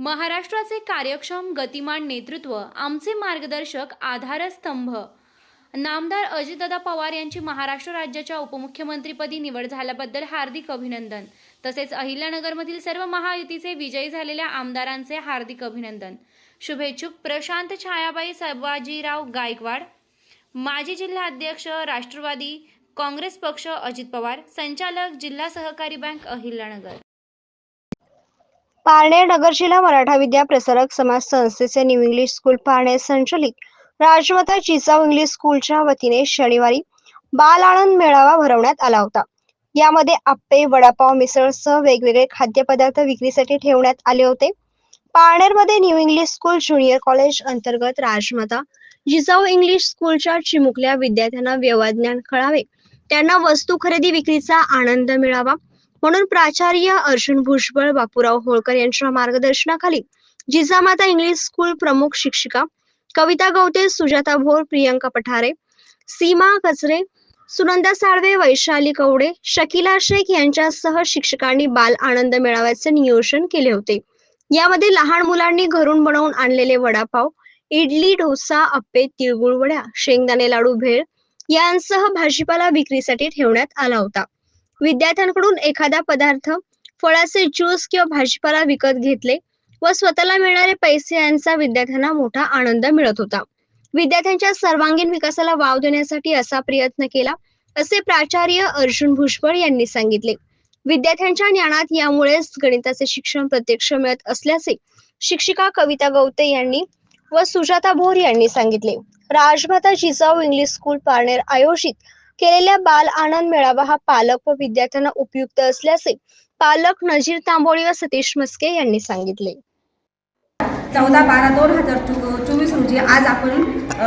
महाराष्ट्राचे कार्यक्षम गतिमान नेतृत्व आमचे मार्गदर्शक आधारस्तंभ. नामदार अजितदादा पवार यांची महाराष्ट्र राज्याच्या उपमुख्यमंत्रीपदी निवड झाल्याबद्दल हार्दिक अभिनंदन. तसेच अहिल्यानगरमधील सर्व महायुतीचे विजयी झालेल्या आमदारांचे हार्दिक अभिनंदन. शुभेच्छुक प्रशांत छायाबाई संभाजीराव गायकवाड. माजी जिल्हा अध्यक्ष राष्ट्रवादी काँग्रेस पक्ष अजित पवार. संचालक जिल्हा सहकारी बँक अहिल्यानगर. पारनेर नगर जिल्हा मराठा विद्या प्रसारक समाज संस्थेचे न्यू इंग्लिश स्कूल पारनेर संचलित. राजमाता जिजाऊ इंग्लिश स्कूलच्या वतीने शनिवारी बाल आनंद मेळावा भरवण्यात आला होता. यामध्ये आप्पे वडापाव मिसळसह वेगवेगळे खाद्यपदार्थ विक्रीसाठी ठेवण्यात आले होते. पारनेरमध्ये new English school junior college अंतर्गत राजमाता जिजाऊ इंग्लिश स्कूलच्या चिमुकल्या विद्यार्थ्यांना व्यवज्ञान कळावे. त्यांना वस्तू खरेदी विक्रीचा आनंद मिळावा. म्हणून प्राचार्य अर्जुन भुजबळ बापूराव होळकर यांच्या मार्गदर्शनाखाली जिजामाता इंग्लिश स्कूल प्रमुख शिक्षिका कविता गवते सुजाता भोर प्रियंका पठारे सीमा कचरे सुनंदा साळवे वैशाली कवडे शकिला शेख यांच्यासह शिक्षकांनी बाल आनंद मेळाव्याचे नियोजन केले होते. यामध्ये लहान मुलांनी घरून बनवून आणलेले वडापाव इडली डोसा अप्पे तिळगुळ वड्या शेंगदाणे लाडू भेळ यांसह भाजीपाला विक्रीसाठी ठेवण्यात आला होता. विद्यार्थ्यांकडून एखादा पदार्थ फळाचे ज्यूस किंवा भाजीपाला विकत घेतले व स्वतःला मिळणारे पैसे यांचा विद्यार्थ्यांना मोठा आनंद मिळत होता. विद्यार्थ्यांच्या सर्वांगीण विकासाला वाव देण्यासाठी असा प्रयत्न केला असे प्राचार्य अर्जुन भुजबळ यांनी सांगितले. विद्यार्थ्यांच्या ज्ञानात यामुळेच गणिताचे शिक्षण प्रत्यक्ष मिळत असल्याचे शिक्षिका कविता गवते यांनी व सुजाता भोर यांनी सांगितले. राजमाता जिजाऊ इंग्लिश स्कूल पारनेर आयोजित केलेल्या बाल आनंद मेळावा हा पालक व विद्यार्थ्यांना उपयुक्त असल्याचे पालक नजीर तांबोळी व सतीश मस्के यांनी सांगितले. चौदा बारा दोन हजार चो चोवीस रोजी आज आपण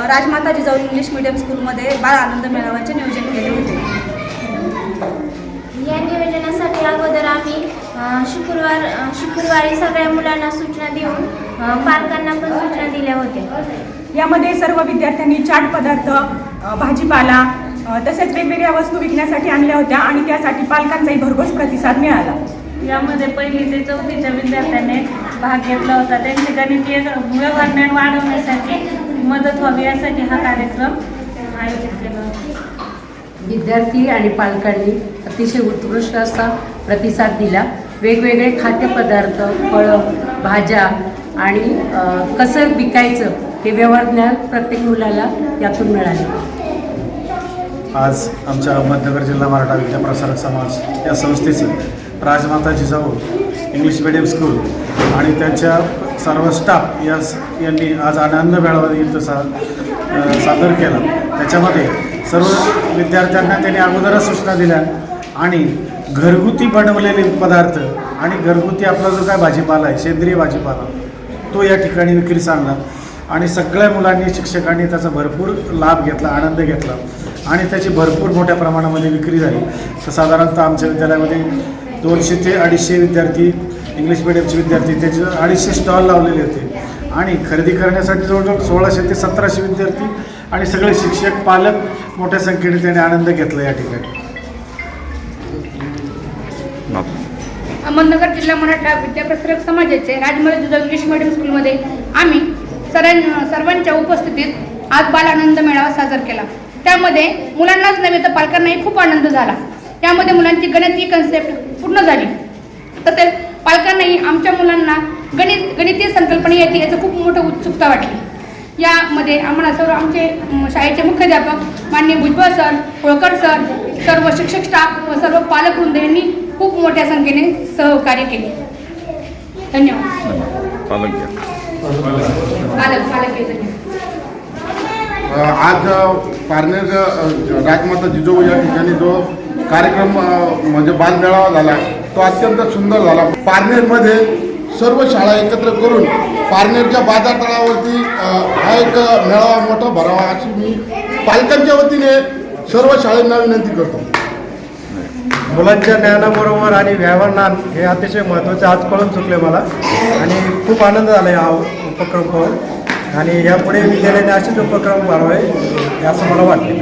राजमाता जिजाऊ इंग्लिश मिडियम स्कूलमध्ये बाळ आनंद मेळाव्याचे नियोजन केले होते. या नियोजनासाठी अगोदर आम्ही शुक्रवार शुक्रवारी सगळ्या मुलांना सूचना देऊन पालकांना पण सूचना दिल्या होत्या. यामध्ये सर्व विद्यार्थ्यांनी चाट पदार्थ भाजीपाला तसेच वेगवेगळ्या वस्तू विकण्यासाठी आणल्या होत्या आणि त्यासाठी पालकांचाही भरघोस प्रतिसाद मिळाला. यामध्ये पहिली ते चौथीच्या विद्यार्थ्यांनी भाग घेतला होता. त्यांचे गणितीय व्यवहारज्ञान वाढवण्यासाठी मदत व्हावी यासाठी हा कार्यक्रम आयोजित केला होता. विद्यार्थी आणि पालकांनी अतिशय उत्कृष्ट असा प्रतिसाद दिला. वेगवेगळे खाद्यपदार्थ फळं भाज्या आणि कसं विकायचं हे व्यवहार ज्ञान प्रत्येक मुलाला यातून मिळाले. आज आमच्या अहमदनगर जिल्हा मराठा विद्या प्रसारक समाज या संस्थेचे Rajmata Jijau English medium school आणि त्यांच्या सर्व स्टाफ या यांनी आज आनंद मेळावा येईल तसा सादर केला. त्याच्यामध्ये सर्व विद्यार्थ्यांना त्यांनी अगोदरच सूचना दिल्या आणि घरगुती बनवलेले पदार्थ आणि घरगुती आपला जो काय भाजीपाला आहे सेंद्रिय भाजीपाला तो या ठिकाणी विक्रीस आणला आणि सगळ्या मुलांनी शिक्षकांनी त्याचा भरपूर लाभ घेतला आनंद घेतला. आणि त्याची भरपूर मोठ्या प्रमाणामध्ये विक्री झाली. तर साधारणतः आमच्या विद्यालयामध्ये दोनशे ते अडीचशे विद्यार्थी इंग्लिश मिडियमचे विद्यार्थी त्याचे अडीचशे स्टॉल लावलेले होते. आणि खरेदी करण्यासाठी जवळजवळ सोळाशे ते सतराशे विद्यार्थी आणि सगळे शिक्षक पालक मोठ्या संख्येने त्याने आनंद घेतला या ठिकाणी. अहमदनगर जिल्हा मराठा विद्याप्रसारक समाजाचे राजमाता जिजाऊ इंग्लिश मीडियम स्कूलमध्ये आम्ही सरां सर्वांच्या उपस्थितीत आज बाल आनंद मेळावा साजरा केला. त्यामध्ये मुलांनाच नव्हे तर पालकांनाही खूप आनंद झाला. त्यामध्ये मुलांची गणिती कन्सेप्ट पूर्ण झाली. तसेच पालकांनाही आमच्या मुलांना गणित गणितीय संकल्पना येते याचं खूप मोठं उत्सुकता वाटली. यामध्ये आम्हाला सर्व आमचे शाळेचे मुख्याध्यापक मान्य भुजबळ सर होळकर सर सर्व शिक्षक स्टाफ व सर्व पालकवृंद यांनी खूप मोठ्या संख्येने सहकार्य केले. धन्यवाद. पालक पालक हे धन्यवाद. आज पारनेर राजमाता जिजाऊ या ठिकाणी जो कार्यक्रम म्हणजे बालमेळावा झाला तो अत्यंत सुंदर झाला. पारनेरमध्ये सर्व शाळा एकत्र करून पारनेरच्या बाजारतळावरती हा एक मेळावा मोठा भरावा अशी मी पालकांच्या वतीने सर्व शाळांना विनंती करतो. मुलांच्या ज्ञानाबरोबर आणि व्यवहार हे अतिशय महत्त्वाचे आज कळून चुकले मला. आणि खूप आनंद झाला हा उपक्रम पाहून. आणि यापुढे विद्यालयाने असेच उपक्रम वाढवावे असं मला वाटते.